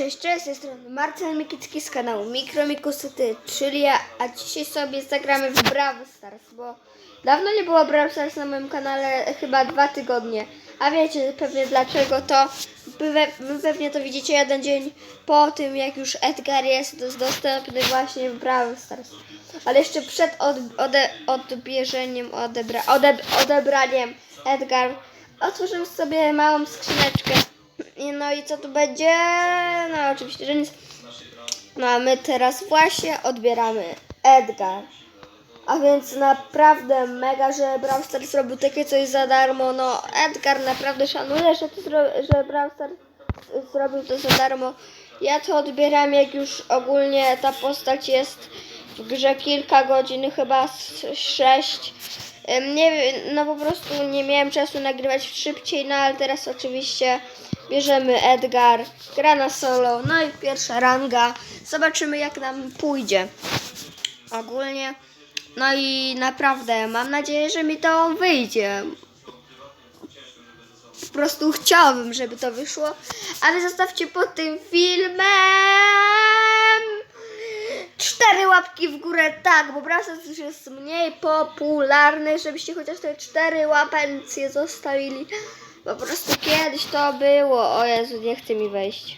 cześć, cześć, z tej strony Marcel Mikicki z kanału Mikromikusety, czyli ja, a dzisiaj sobie zagramy w Brawl Stars, bo dawno nie było Brawl Stars na moim kanale, chyba dwa tygodnie, a wiecie pewnie dlaczego to, wy, pewnie to widzicie jeden dzień po tym, jak już Edgar jest dos- dostępny właśnie w Brawl Stars, ale jeszcze przed od, ode, odbierzeniem, odebra, odeb, odebraniem Edgar otworzył sobie małą skrzyneczkę no i co tu będzie? No oczywiście, że nic. No a my teraz właśnie odbieramy Edgar. A więc naprawdę mega, że Brawl Stars zrobił takie coś za darmo. No Edgar naprawdę szanuję, że, to że Brawl Stars zrobił to za darmo. Ja to odbieram jak już ogólnie ta postać jest w grze kilka godzin, chyba z sześć. Em, Nie no po prostu nie miałem czasu nagrywać szybciej, no ale teraz oczywiście bierzemy Edgar, gra na solo, no i pierwsza ranga. Zobaczymy jak nam pójdzie. Ogólnie. No i naprawdę mam nadzieję, że mi to wyjdzie. Po prostu chciałabym, żeby to wyszło. Ale zostawcie pod tym filmem cztery łapki w górę, tak, bo Brawl Stars już jest mniej popularny, żebyście chociaż te cztery łapencje zostawili. Po prostu kiedyś to było. O Jezu, nie chce mi wejść.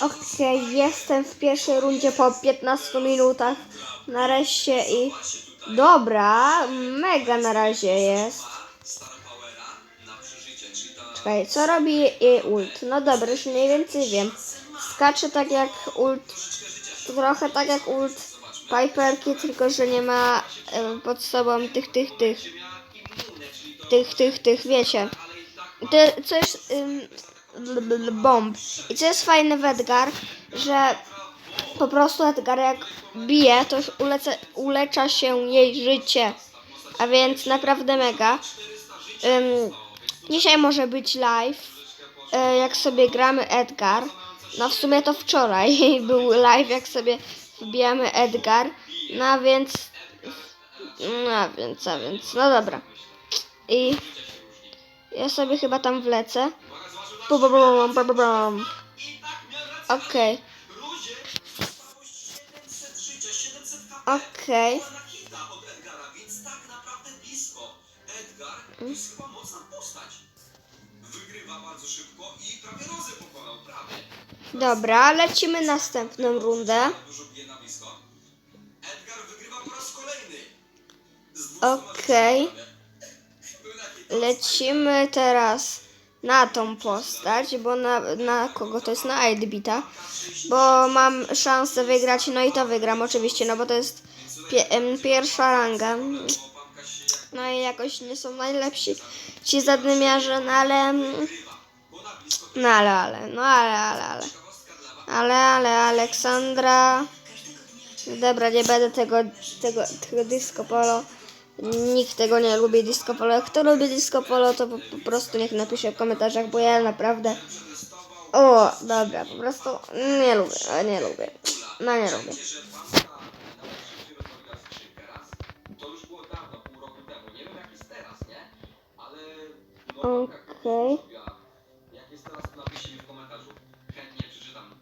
Okej, jestem w pierwszej rundzie po 15 minutach. Nareszcie i... Dobra, mega na razie jest. Czekaj, co robi jej ult? No dobra, już mniej więcej wiem. Skacze tak jak ult, trochę tak jak ult Piperki, tylko że nie ma pod sobą tych, tych, tych, tych, tych, tych, wiecie. To, co jest bomb. I co jest fajne w Edgar, że po prostu Edgar jak bije, to uleca, ulecza się jej życie. A więc naprawdę mega. Dzisiaj może być live, e, jak sobie gramy Edgar. No w sumie to wczoraj był live, jak sobie wbijamy Edgar. No a więc... No a więc, a więc, no dobra. I ja sobie chyba tam wlecę. Okej. Okej. blisko. Edgar jest chyba mocna postać. Wygrywa bardzo szybko i prawie rozę pokonał, prawie. Dobra, lecimy następną rundę. Dużo bije na blisko. Edgar wygrywa po raz kolejny. Z Okej. Lecimy teraz na tą postać, bo na, na kogo to jest? Na Aidbita. Bo mam szansę wygrać, no i to wygram oczywiście, no bo to jest pie, em, pierwsza ranga. No i jakoś nie są najlepsi ci zadnymiarze, no ale... mm, No ale, ale, no ale, ale, ale. Ale, ale, Aleksandra... Dobra, nie będę tego, tego, tego disco polo. Nikt tego nie lubi disco polo. Kto lubi disco polo, to po, po prostu niech napisze w komentarzach, bo ja naprawdę... O, dobra, po prostu nie lubię, nie lubię. No nie lubię. Chętnie przeczytam.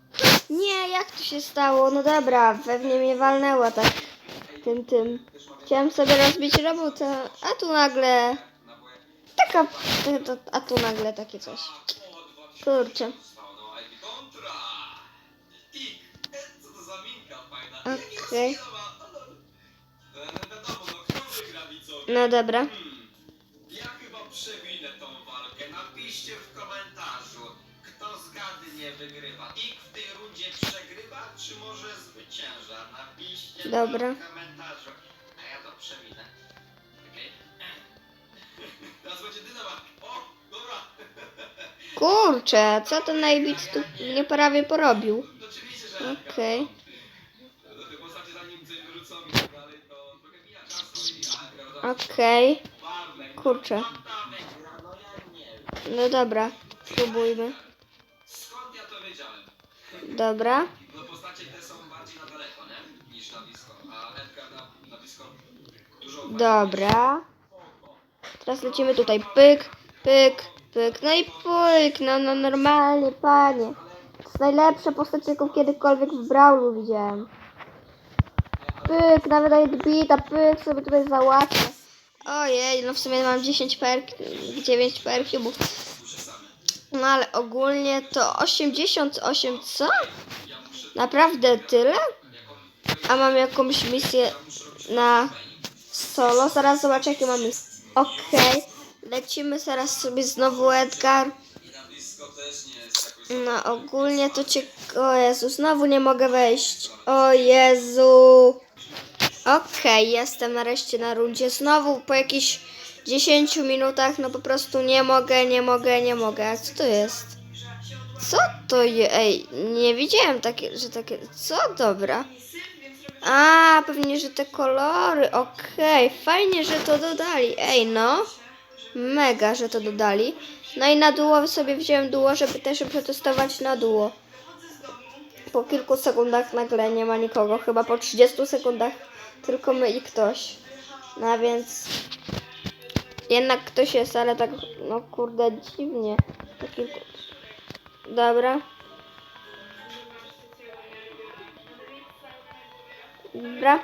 Nie, jak to się stało? No dobra, pewnie mnie walnęło tak tym, tym. Chciałem sobie rozbić robotę, a tu nagle... Taka... A tu nagle takie coś. Kurczę. Okej. Wiadomo, no? No dobra. Przewinę tą walkę. Napiszcie w komentarzu, kto zgadnie wygrywa. Ik w tej rundzie przegrywa, czy może zwycięża? Napiszcie Dobra. w komentarzu. A ja to przewinę. Okej? Teraz będzie dynamat. O, dobra. Kurczę, co ten najbit tu mnie prawie porobił? Oczywiście, że Okej. w postaci zanim coś wyrzucą i tak dalej, to trochę mija czasu i a Edgar Okej. Barnek, Kurczę. ta wygra, no ja nie wiem. No dobra, spróbujmy. Skąd ja to wiedziałem? Dobra. No postacie te są bardziej na daleko, nie? Niż na blisko. A Edgar na, na blisko dużo Dobra. Teraz lecimy tutaj. Pyk, pyk, pyk. No i pyk, no, no normalnie, panie. To jest najlepsza postać, jaką kiedykolwiek w Brawlu widziałem. Pyk, nawet daje bita, pyk, sobie tutaj załatwię. Ojej, no w sumie mam 10 per, 9 per cubów. No ale ogólnie to 88, co? Naprawdę tyle? A mam jakąś misję na solo. Zaraz zobaczę jakie mam. Okej, lecimy teraz sobie znowu Edgar. No ogólnie to cię... O Jezu, znowu nie mogę wejść. O Jezu. Okej, jestem nareszcie na rundzie. Znowu po jakichś 10 minutach, no po prostu nie mogę, nie mogę, nie mogę. A co to jest? Co to je? Ej, nie widziałem takie, że takie... Co? Dobra. A, pewnie, że te kolory. Okej, fajnie, że to dodali. Ej, no. Mega, że to dodali. No i na duo sobie wziąłem duo, żeby też przetestować na duo. Po kilku sekundach nagle nie ma nikogo. Chyba po 30 sekundach tylko my i ktoś. No więc jednak ktoś jest, ale tak no kurde dziwnie. Kilku... Dobra. Dobra.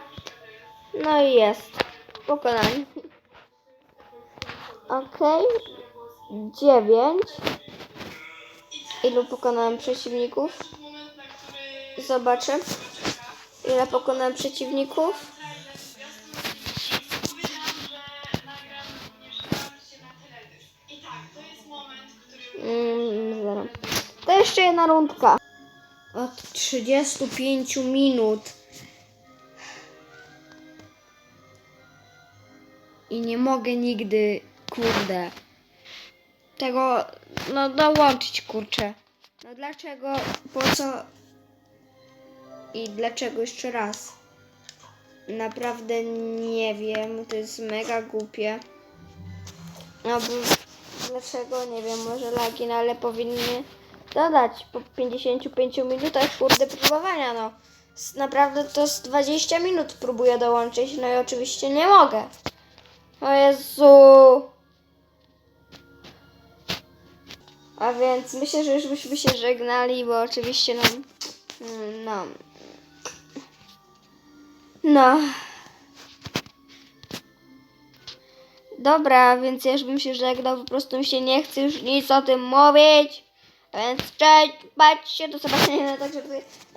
No i jest. Pokonani. Okej. Dziewięć. Ilu pokonałem przeciwników? Zobaczę. Ile pokonałem przeciwników? Mm. To jeszcze jedna rundka. Od 35 minut. I nie mogę nigdy, kurde, tego, no dołączyć, kurczę. No dlaczego, po co i dlaczego jeszcze raz? Naprawdę nie wiem, to jest mega głupie. No bo dlaczego, nie wiem, może lagi, no ale powinny dodać po 55 minutach, kurde, próbowania, no. Naprawdę to z 20 minut próbuję dołączyć, no i oczywiście nie mogę. O Jezu. A więc myślę, że już byśmy się żegnali, bo oczywiście no... No... No... Dobra, więc ja już bym się żegnał, po prostu mi się nie chce już nic o tym mówić. Więc cześć, patrzcie, do zobaczenia na także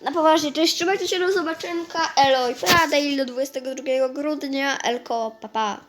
na poważnie, cześć, trzymajcie się do zobaczenia, elo i Prada i do 22 grudnia, elko, papa. Pa.